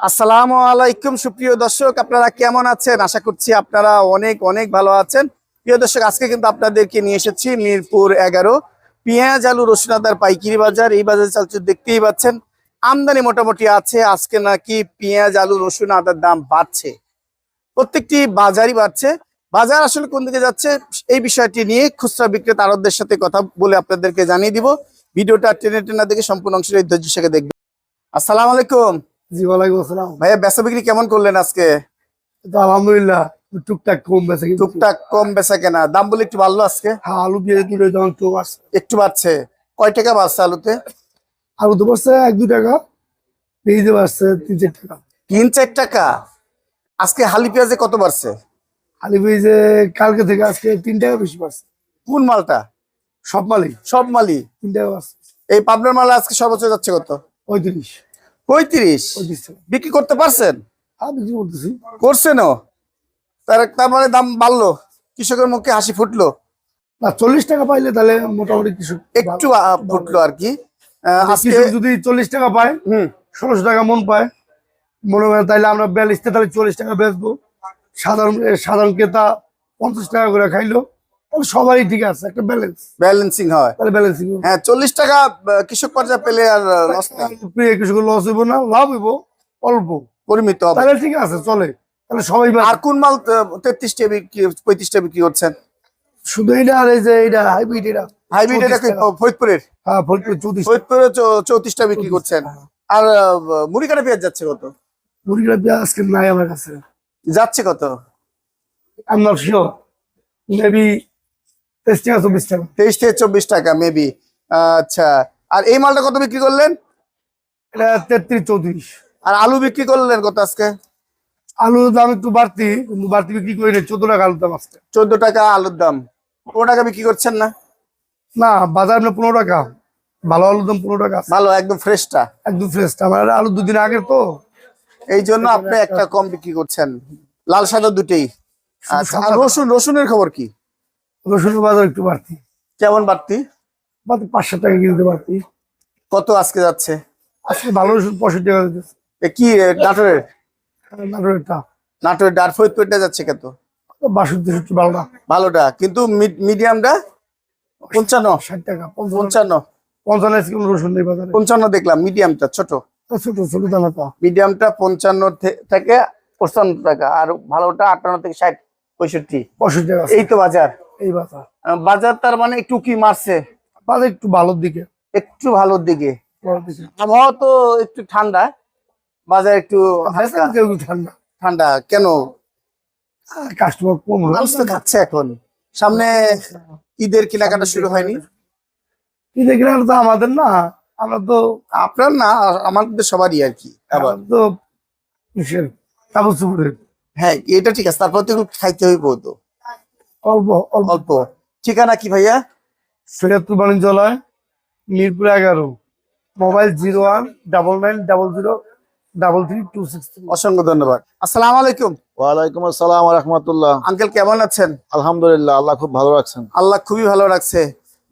আসসালামু আলাইকুম, সুপ্রিয় দর্শক, আপনারা কেমন আছেন? আশা করছি আপনারা অনেক অনেক ভালো আছেন। প্রিয় দর্শক, আজকে কিন্তু আপনাদেরকে নিয়ে এসেছি মিরপুর এগারো পেঁয়াজ, আলু, রসুন, আদার পাইকারি বাজার। এই বাজার চালচু দেখতেই পাচ্ছেন, আমদানি মোটামুটি আছে, আজকে নাকি পেঁয়াজ, আলু, রসুন, আদার দাম বাড়ছে। প্রত্যেকটি বাজারই বাড়ছে। বাজার আসলে কোন দিকে যাচ্ছে, এই বিষয়টি নিয়ে খুচরা বিক্রেতা আড়তদের সাথে কথা বলে আপনাদেরকে জানিয়ে দিব। ভিডিওটা টেনে টেনে দেখে সম্পূর্ণ অংশের ধৈর্য সাথে দেখবেন। আসসালামু আলাইকুম। জি ওয়ালাইকুম আসসালাম। ভাইয়া বেচা বিক্রি কেমন করলেন আজকে? আলহামদুলিল্লাহ টুকটাক কম বেছে কিন্তু টুকটাক কম বেচা কেনা। দাম বলে একটু বাড়লো আজকে? হ্যাঁ আলু পেঁয়াজ দুটো দাম তো আছে একটু বাড়ছে। কয় টাকা বাড়ছে আলুতে? আলু তো বাড়ছে এক দু টাকা পেঁয়াজে বাড়ছে তিন চার টাকা। তিন চার টাকা? আজকে হালি পেঁয়াজে কত বাড়ছে? আলু পেঁয়াজে কালকে থেকে আজকে তিন টাকা বেশি বাড়ছে। কোন মালটা? সব মালই। সব মালই? তিন টাকা বাড়ছে। এই পাবনার মাল আজকে সর্বোচ্চ যাচ্ছে কত? পঁয়ত্রিশ। পঁয়ত্রিশ। বিক্রি করতে পারছেন? হ্যাঁ বিক্রি করতেছি। করছেনও? তার তার মানে দাম বাড়লো কৃষকের মুখে হাসি ফুটলো। না চল্লিশ টাকা পাইলে তাহলে মোটামুটি কিছু একটু ফুটলো আর কি আজকে যদি চল্লিশ টাকা পায় হুম। ষোলোশো টাকা মন পায় মনে হয় তাহলে আমরা বিয়াল্লিশ তাহলে চল্লিশ টাকা বেচবো। সাধারণ সাধারণ ক্রেতা পঞ্চাশ টাকা করে খাইলো। সবারই ঠিক আছে একটা ব্যালেন্স ব্যালেন্সিং হয়। তাহলে ব্যালেন্সিং হ্যাঁ চল্লিশ টাকা কৃষক পর্যায়ে পেলে আর লস নেই। প্রিয় কৃষকের লস হইব না লাভ হইব অল্প। পরিমিত হবে। তাহলে ঠিক আছে চলে। তাহলে সবাই আর কোন মাল তেত্রিশটা বিক্রি পঁয়ত্রিশটা বিক্রি করছেন? শুধু এটা আর এই যে এটা হাইব্রিড এটা। হাইব্রিড এটা কি 34 ফরিদপুরের? হ্যাঁ ফরিদপুর চৌত্রিশ ফরিদপুরে চৌত্রিশটা বিক্রি করছেন। আর মুড়ি কাটা পেঁয়াজ যাচ্ছে কত? মুরগিটা পেঁয়াজ আজকে নাই আমার কাছে। যাচ্ছে কত? আমি নট শিওর মেবি তেইশ টাকা চব্বিশ টাকা। তেইশ থেকে চব্বিশ টাকা মেবি আচ্ছা আর এই মালটা কত বিক্রি করলেন? এটা তেত্রিশ চৌত্রিশ। আর আলু বিক্রি করলেন কত আজকে? আলুর দাম একটু বাড়তি কিন্তু বাড়তি বিক্রি করি না চোদ্দ টাকা আলুর দাম আজকে। চোদ্দ টাকা আলুর দাম। পনেরো টাকা বিক্রি করছেন না? না বাজার আপনার পনেরো টাকা। ভালো আলুর দাম পনেরো টাকা আছে। ভালো একদম ফ্রেশটা। একদম ফ্রেশ। আমার আলু দুদিন আগের তো। এই জন্য আপনি একটা কম বিক্রি করছেন। লাল সাদা দুটেই। আচ্ছা রসুন রসুনের খবর কি? রসুনের বাজার একটু বাড়তি। কেমন বাড়তি? বাড়তি পাঁচশো টাকা কিনতে বাড়তি। কত আজকে যাচ্ছে? আজকে ভালো রসুন পঁয়ষট্টি টাকা কি নাটোরের? নাটোরেরটা। নাটোরের ডার ফরিদপুরটা যাচ্ছে কত বাষট্টি তেষট্টি ভালোটা। ভালোটা কিন্তু মিডিয়ামটা? পঞ্চান্ন। ষাট টাকা পঞ্চান্ন। পঞ্চান্ন। কিলো রসুন নেই বাজারে। পঞ্চান্ন দেখলাম মিডিয়ামটা ছোট। ছোট ছোট দানাটা মিডিয়ামটা পঞ্চান্ন থেকে পঁচান্ন টাকা আর ভালোটা আটান্ন থেকে ষাট পঁয়ষট্টি। পঁয়ষট্টি টাকা এই তো বাজার। এই বাজার। বাজার তার মানে একটু কি মারছে? বাজার একটু ভালোর দিকে। একটু ভালোর দিকে। আবহাওয়া তো একটু ঠান্ডা। বাজার একটু ঠান্ডা। ঠান্ডা। কেন? কাস্টমার কম মানুষ তো খাচ্ছে এখন। সামনে ঈদের কেনাকাটা শুরু হয়নি। দেখলেন তো আমাদের না। আমরা তো আপনার না আমাদের সবারই আর কি। আবার তো হ্যাঁ এটা ঠিক আছে। তারপর তো খাইতে হইব তো। অল্প অল্প। অল্প। ঠিকানা কি ভাইয়া? ফেরাতুর বাণিজ্যালয় মিরপুর এগারো। Mobile zero one double nine double zero double three two six অসংখ্য ধন্যবাদ। আসসালামু আলাইকুম। ওয়ালাইকুম আসসালাম রহমতুল্লাহ। আঙ্কেল কেমন আছেন? আলহামদুলিল্লাহ আল্লাহ খুব ভালো রাখছেন। আল্লাহ খুবই ভালো রাখছে।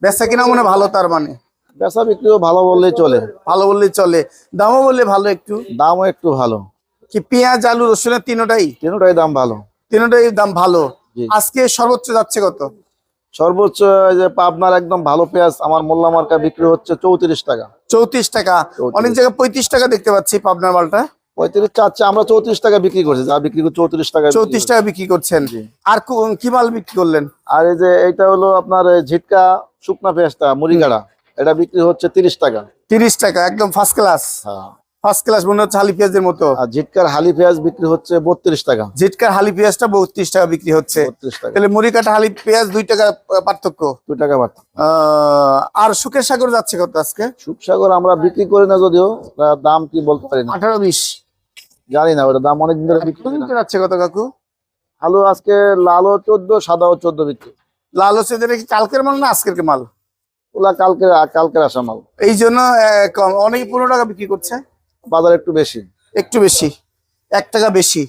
বেচা কিনা মনে ভালো তার মানে? বেচা বিক্রিও ভালো বললেই চলে। ভালো বললেই চলে। দামও বললে ভালো একটু? দামও একটু ভালো। কি পেঁয়াজ আলু রসুনের তিনোটাই? তিনটাই দাম ভালো। তিনোটাই দাম ভালো। আজকে সর্বোচ্চ যাচ্ছে কত? সর্বোচ্চ যে পাবনার একদম ভালো পেঁয়াজ আমার মোল্লা মার্কা বিক্রি হচ্ছে চৌত্রিশ টাকা। চৌত্রিশ টাকা। অনেক জায়গায় পঁয়ত্রিশ টাকা দেখতে পাচ্ছি পাবনার মালটা। পঁয়ত্রিশ চাচ্ছে আমরা চৌত্রিশ টাকা বিক্রি করছি যা বিক্রি করছি চৌত্রিশ টাকা চৌত্রিশ টাকা বিক্রি করছেন। আর কি মাল বিক্রি করলেন? আর এই যে এইটা হলো আপনার ঝিটকা শুকনা পেঁয়াজটা মুড়িগাড়া। এটা বিক্রি হচ্ছে তিরিশ টাকা। তিরিশ টাকা একদম ফার্স্ট ক্লাস হ্যাঁ। ফার্স্ট ক্লাস মনে হচ্ছে হালি পেঁয়াজের মতো। আর ঝিটকার হালি পেঁয়াজ বিক্রি হচ্ছে বত্রিশ টাকা। জিটকার হালি পেঁয়াজটা বত্রিশ টাকা বিক্রি হচ্ছে। তাহলে মুড়ি কাটা হালি পেঁয়াজ দুই টাকা পার্থক্য। দু টাকা আহ, আর সুখের সাগর যাচ্ছে কত আজকে? সুপসাগর আমরা বিক্রি করি না যদিও দাম কি বলতে পারি না। আঠারো বিশ। জানি না ওটা দাম অনেকদিন ধরে বিক্রি করি যাচ্ছে কত কাকু? আলু আজকে লালও চোদ্দ সাদাও চোদ্দ বিক্রি। লাল হচ্ছে কালকের মাল না আজকের মাল? ওলা কালকে কালকের আসা মাল। এই জন্য অনেক পনেরো টাকা বিক্রি করছে। বাজার একটু বেশি? একটু বেশি। এক টাকা বেশি।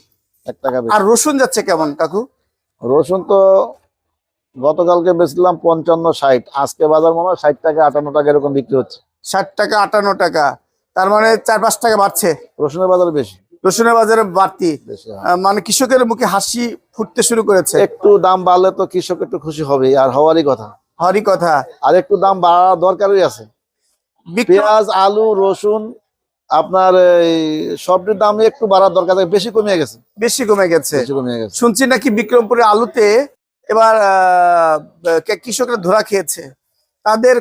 এক টাকা বেশি। আর রসুন যাচ্ছে কেমন কাকু? রসুন তো গতকালকে বেচলাম পঞ্চান্ন ষাট আজকে বাজার মনে হয় ষাট টাকা আটান্ন টাকা এরকম বিক্রি হচ্ছে। ষাট টাকা আটান্ন টাকা। তার মানে চার পাঁচ টাকা বাড়ছে। রসুনের বাজার বেশি। রসুনের বাজারে বাড়তি। হয়। মানে কৃষকের মুখে হাসি ফুটতে শুরু করেছে। একটু দাম বাড়লে তো কৃষক একটু খুশি হবে আর হওয়ারই কথা। হরি কথা। আর একটু দাম বাড়া দরকারই আছে। পেঁয়াজ আলু রসুন আপনার এই সবটির দাম একটু বাড়ার দরকার আছে। বেশি কমে গেছে। বেশি কমে গেছে। শুনছি নাকি বিক্রমপুরের আলুতে এবার কৃষকরা ধরা খেয়েছে। তাদের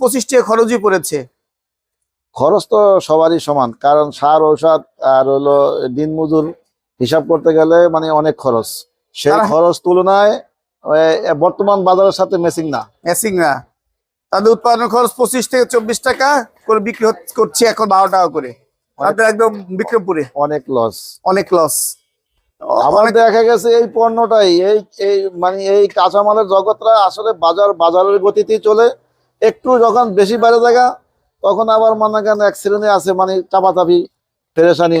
পঁচিশ টাকা খরচই পড়েছে। খরচ তো সবারই সমান কারণ সার ঔষধ আর হলো দিন মজুর হিসাব করতে গেলে মানে অনেক খরচ। সেই খরচ তুলনায় বর্তমান বাজারের সাথে মেসিং না। মেসিং না। তাদের উৎপাদন খরচ পঁচিশ থেকে চব্বিশ টাকা করে বিক্রি করছে এখন বারো টাকা করে। একদম বিক্রমপুরে। অনেক লস অনেক লস আবার দেখা গেছে এই পণ্যটাই এই এই মানে এই কাঁচামালের জগৎটা আসলে বাজার বাজারের গতিতেই চলে। একটু যখন বেশি বেড়ে জায়গা তখন আবার মনে করেন এক শ্রেণি আছে মানে চাপাচাপি ফেরেশানি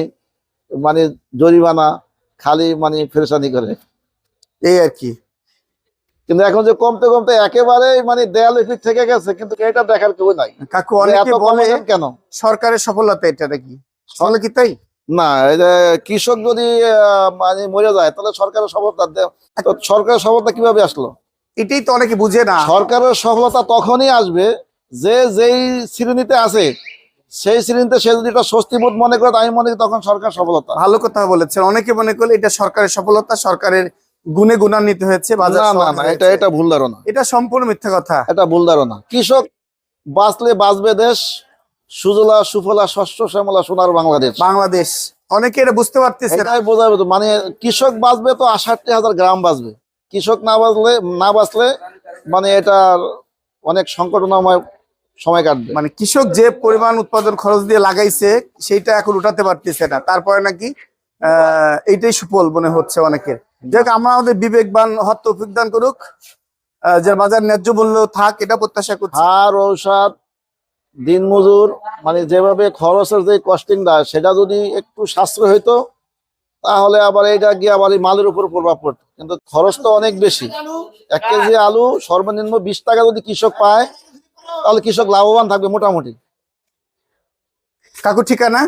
মানে জরিমানা খালি মানে ফেরেশানি করে। এই আর কি। কিন্তু এখন যে কমতে কমতে একেবারে মানে দেয়াল পিঠ থেকে গেছে কিন্তু এটা দেখার কেউ নাই। কাকু অনেকে বলে কেন? সরকারের সফলতা এটা নাকি? বলে কি তাই? না কৃষক যদি মানে মরে যায় তাহলে সরকারের সফলতা তো সরকারের সফলতা কীভাবে আসলো? এটাই তো অনেকে বুঝে না। সরকারের সফলতা তখনই আসবে যে যেই শ্রেণীতে আছে সেই শ্রেণীতে সে যদি এটা স্বস্তিবোধ মনে করে আমি মনে করি তখন সরকার সফলতা। ভালো কথা বলেছেন। অনেকে মনে করলে এটা সরকারের সফলতা সরকারের গুণে গুণান্বিত হয়েছে বাজার না না। এটা এটা ভুল ধারণা। এটা সম্পূর্ণ মিথ্যা কথা। এটা ভুল ধারণা। কৃষক বাঁচলে বাঁচবে দেশ সুজলা সুফলা শস্য শ্যামলা সোনার বাংলাদেশ। বাংলাদেশ। অনেকে এটা বুঝতে পারতেছে না। এটাই বোঝাবে তো মানে কৃষক বাঁচবে তো আষাটটি হাজার গ্রাম বাঁচবে। কৃষক না বাঁচলে না বাঁচলে মানে এটার অনেক সংকটনাময় সময় কাটবে। মানে কৃষক যে পরিমাণ উৎপাদন খরচ দিয়ে লাগাইছে সেইটা এখন উঠাতে পারতেছে না। তারপরে নাকি আহ এইটাই সুফল মনে হচ্ছে অনেকের। যাক আমরা আমাদের বিবেকবান হত দান করুক। যে বাজার ন্যায্য মূল্য থাক এটা প্রত্যাশা করছি। সার ঔষধ দিনমজুর মানে যেভাবে খরচের যে কস্টিংটা সেটা যদি একটু সাশ্রয় হইতো তাহলে আবার এইটা গিয়ে আবার এই মালের উপর প্রভাব পড়তো। কিন্তু খরচ তো অনেক বেশি। এক কেজি আলু সর্বনিম্ন বিশ টাকা যদি কৃষক পায় তাহলে কৃষক লাভবান থাকবে মোটামুটি। কাকু ঠিকানা?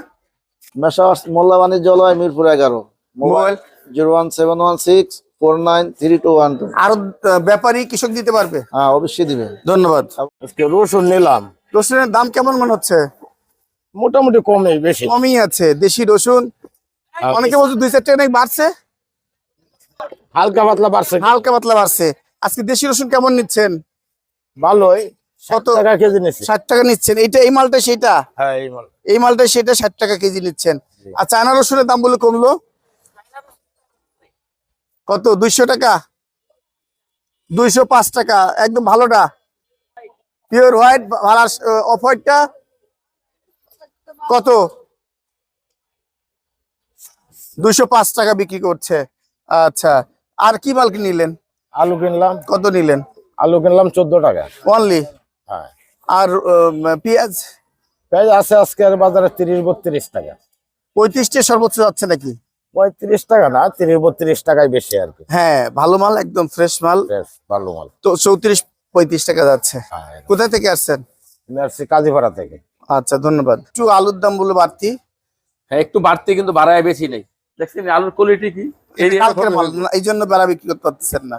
মেসার্স মোল্লা বাণিজ্যালয় মিরপুর এগারো। Mobile zero one seven one six four nine three two one two. আরও ব্যাপারী কৃষক দিতে পারবে? হ্যাঁ অবশ্যই দিবে। ধন্যবাদ। আজকে রসুন নিলাম। রসুনের দাম কেমন মনে হচ্ছে? মোটামুটি কমে বেশি। কমই আছে দেশি রসুন। অনেকে বলছে দুই চার টাকা বাড়ছে? হালকা পাতলা বাড়ছে। হালকা পাতলা বাড়ছে। আজকে দেশি রসুন কেমন নিচ্ছেন? ভালোই। কত? টাকা কেজি নিচ্ছি। ষাট টাকা নিচ্ছেন। এইটা এই মালটা সেটা হ্যাঁ এই মাল। এই মালটা সেটা ষাট টাকা কেজি নিচ্ছেন। আর চায়না রসুনের দাম বলে কমলো? কত? দুইশো টাকা? দুইশো পাঁচ টাকা। একদম ভালোটা? পিওর হোয়াইট ভালো অফ হোয়াইটটা কত? দুইশো পাঁচ টাকা বিক্রি করছে। আচ্ছা। আর কি মাল নিলেন আলু কিনলাম। কত নিলেন? আলু কিনলাম চোদ্দ টাকা। অনলি হ্যাঁ। আর পেঁয়াজ? পেঁয়াজ আছে আজকের বাজারে তিরিশ বত্রিশ টাকা। পঁয়ত্রিশটা সর্বোচ্চ যাচ্ছে নাকি? পঁয়ত্রিশ টাকা না তিরিশ বত্রিশ টাকায় বেশি আর কি। হ্যাঁ ভালো মাল একদম ফ্রেশ মাল। ভালো মাল। তো চৌত্রিশ পঁয়ত্রিশ টাকা যাচ্ছে। হ্যাঁ কোথায় থেকে আসছেন? আসছি কাজীপাড়া থেকে। আচ্ছা ধন্যবাদ। একটু আলুর দাম বলে বাড়তি? হ্যাঁ একটু বাড়তি কিন্তু বাড়ায় বেশি নেই। দেখছেন আলুর কোয়ালিটি কি? এই জন্য বেড়া বিক্রি করতে পারতেছেন না।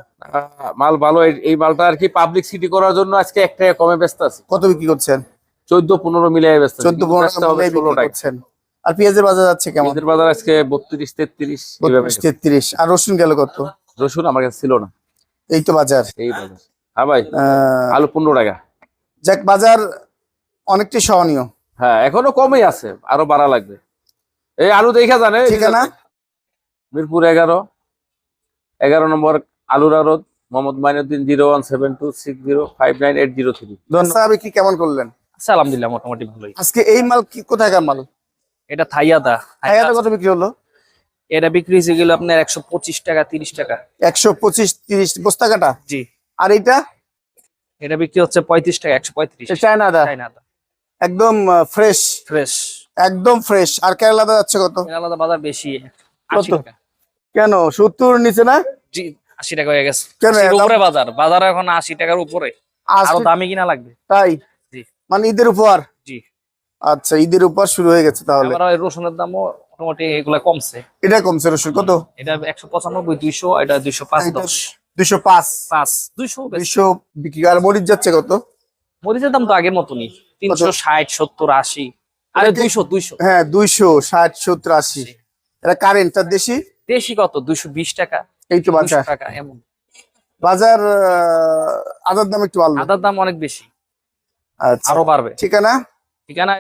মাল ভালো এই- মালটা আর কি পাবলিক সিটি করার জন্য আজকে এক টাকা কমে ব্যস্ত আছে। কত বিক্রি করছেন? চোদ্দ পনেরো মিলিয়ে ব্যস্ত চোদ্দ পনেরো টাকা আর পেঁয়াজের বাজার যাচ্ছে কেমন? পেঁয়াজের বাজার আজকে বত্রিশ তেত্রিশ বত্রিশ তেত্রিশ। আর রসুন গেল কত? রসুন আমার কাছে ছিল না। এই তো বাজার। এই বাজার। হ্যাঁ ভাই আলু পনেরো টাকা। যাক বাজার অনেকটাই সহনীয়। হ্যাঁ এখনও কমই আছে আরও বাড়া লাগবে। এই আলু দেখা জানে ঠিকানা? মিরপুর এগারো এগারো নম্বর আলুর আরত Mohammad Mainuddin zero one seven two six zero five nine eight zero three. ধন্যবাদ বিক্রি কেমন করলেন? আচ্ছা আলহামদুলিল্লাহ মোটামুটি ভালোই। আজকে এই মাল কি কোথায়কার মাল? এটা থাইয়াদা। হায়াতে কত বিক্রি হলো? এটা বিক্রি হয়েছে গেল আপনার একশো পঁচিশ টাকা তিরিশ টাকা। একশো পঁচিশ তিরিশ বস্তা কাটা? জি। আর এইটা? এটা বিক্রি হচ্ছে পঁয়ত্রিশ টাকা একশো পঁয়ত্রিশ। চায়না দা চাইনাদা একদম ফ্রেশ ফ্রেশ একদম ফ্রেশ আর কেরালাতে যাচ্ছে কত? আলাদা বাজার বেশি কত? টাকা। কেন? সত্তর নিচে না? জি আশি টাকা হয়ে গেছে। কেন? উপরে বাজার। বাজার এখন আশি টাকার উপরে। আরও দামি কিনা লাগবে। তাই? জি। মানে ঈদের উপহার? আচ্ছা ঈদের উপর শুরু হয়ে গেছে তাহলে। রসুনের দামও মোটামুটি এগুলা কমছে। এটা কমছে রসুন কত? এটা একশো পঁচানব্বই দুইশো এটা দুইশো পাঁচ দশ। দুইশো পাঁচ। পাঁচ দুইশো দুইশো বিক্রি আর মরিচ যাচ্ছে কত? মরিচের দাম তো আগের মতনই তিনশো ষাট সত্তর আশি। আরে দুইশো দুইশো। হ্যাঁ দুইশো ষাট সত্তর আশি। এটা কারেন্ট আর দেশি? দেশি কত? দুইশো বিশ টাকা। এই তো 200 বাজার টাকা এমন। বাজার আদার দাম একটু বাড়লো। আদার দাম অনেক বেশি। আচ্ছা। আরও বাড়বে। ঠিকানা? ঠিকানা